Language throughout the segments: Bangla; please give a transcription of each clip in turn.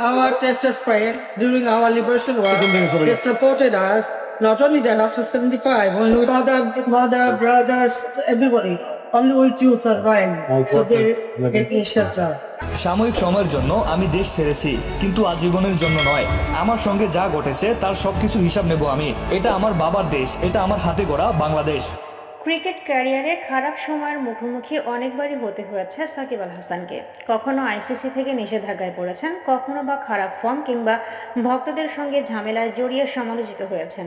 our tested friend during our liberation war. They supported us, not only that, after 75, when we mother, mother, brothers, everybody, only we two survived. So they getting shelter. সাময়িক সময়ের জন্য আমি দেশ ছেড়েছি কিন্তু আজীবনের জন্য নয় আমার সঙ্গে যা ঘটেছে তার সবকিছু হিসাব নেব আমি এটা আমার বাবার দেশ এটা আমার হাতে গড়া বাংলাদেশ ক্রিকেট ক্যারিয়ারে খারাপ সময়ের মুখোমুখি অনেকবারই হতে হয়েছে সাকিব আল হাসানকে। কখনো আইসিসি থেকে নিষেধাজ্ঞায় পড়েছেন, কখনো বা খারাপ ফর্ম কিংবা ভক্তদের সঙ্গে ঝামেলায় জড়িয়ে সমালোচিত হয়েছেন।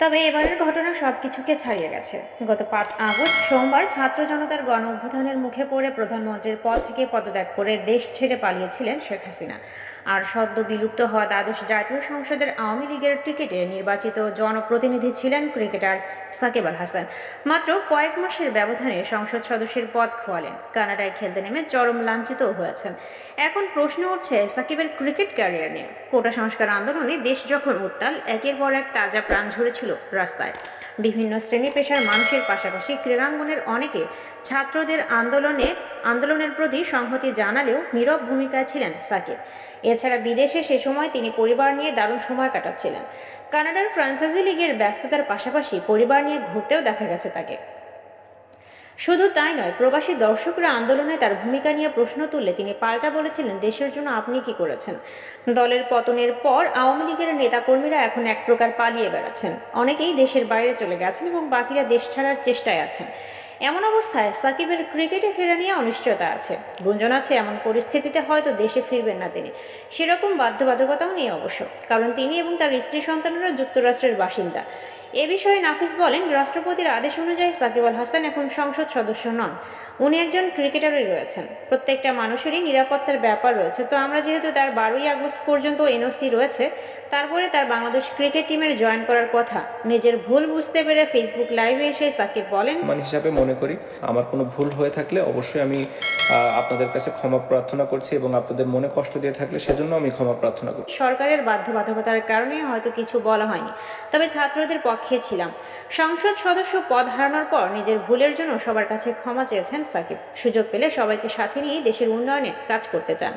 তবে এবারের ঘটনা সবকিছুকে ছাড়িয়ে গেছে। গত পাঁচ আগস্ট সোমবার ছাত্র জনতার গণ অভ্যুত্থানের মুখে পড়ে প্রধানমন্ত্রীর পদ থেকে পদত্যাগ করে দেশ ছেড়ে পালিয়েছিলেন শেখ হাসিনা। আর সদ্য বিলুপ্ত হওয়া দ্বাদশ জাতীয় সংসদের আওয়ামী লীগের টিকিটে নির্বাচিত জনপ্রতিনিধি ছিলেন ক্রিকেটার সাকিব আল হাসান। মাত্র কয়েক মাসের ব্যবধানে সংসদ সদস্যের পদ খোয়ালেন। কানাডায় খেলতে নেমে চরম লাঞ্ছিতও হয়েছেন। এখন প্রশ্ন উঠছে সাকিবের ক্রিকেট ক্যারিয়ার নিয়ে। কোটা সংস্কার আন্দোলনে দেশ যখন উত্তাল, একের পর এক তাজা প্রাণ ঝরেছিল রাস্তায়। বিভিন্ন শ্রেণি পেশার মানুষের পাশাপাশি ক্রীড়াঙ্গনের অনেকে ছাত্রদের আন্দোলনে, আন্দোলনের প্রতি সংহতি জানালেও নীরব ভূমিকায় ছিলেন সাকিব। এছাড়া বিদেশে সে সময় তিনি পরিবার নিয়ে দারুণ সময় কাটাচ্ছিলেন। কানাডার ফ্রান্সাইজি লিগের ব্যস্ততার পাশাপাশি পরিবার নিয়ে ঘুরতেও দেখা গেছে তাকে। শুধু তাই নয়, প্রবাসী দর্শকরা আন্দোলনে তার ভূমিকা নিয়ে প্রশ্ন তুললে তিনি পাল্টা বলেছিলেন, দেশের জন্য আপনি কি করেছেন? দলের পতনের পর আওয়ামী লীগের নেতাকর্মীরা এখন এক প্রকার পালিয়ে বেড়াচ্ছেন। অনেকেই দেশের বাইরে চলে গেছেন এবং বাকিরা দেশ ছাড়ার চেষ্টায় আছেন। এমন অবস্থায় সাকিবের ক্রিকেটে ফেরা নিয়ে অনিশ্চয়তা আছে। গুঞ্জন আছে, এমন পরিস্থিতিতে হয়তো দেশে ফিরবেন না তিনি। সেরকম বাধ্যবাধকতাও নেই অবশ্য, কারণ তিনি এবং তার স্ত্রী সন্তানরা যুক্তরাষ্ট্রের বাসিন্দা। এ বিষয়ে নাফিস বলেন রাষ্ট্রপতির আদেশ অনুযায়ী সাকিব আল হাসান এখন সংসদ সদস্য নন। উনি একজন ক্রিকেটারই রয়েছেন। প্রত্যেকটা মানুষেরই নিরাপত্তার ব্যাপার রয়েছে। তো আমরা যেহেতু তার বারোই আগস্ট পর্যন্ত এনওসি রয়েছে তারপরে তার বাংলাদেশ ক্রিকেট টিমের জয়েন করার কথা। নিজের ভুল বুঝতে পেরে ফেসবুক লাইভে এসে সাকিব বলেন মান হিসাবে মনে করি আমার কোনো ভুল হয়ে থাকলে অবশ্যই আমি আপনাদের কাছে ক্ষমা প্রার্থনা করছি এবং আপনাদের মনে কষ্ট দিয়ে থাকলে সেজন্য আমি ক্ষমা প্রার্থনা করছি সরকারের বাধ্যবাধকতার কারণে হয়তো কিছু বলা হয়নি। তবে ছাত্রদের পক্ষে ছিলাম সংসদ সদস্য পদ হারানোর পর নিজের ভুলের জন্য সবার কাছে ক্ষমা চেয়েছেন সাকিব। সুযোগ পেলে সবাইকে সাথে নিয়ে দেশের উন্নয়নে কাজ করতে চান।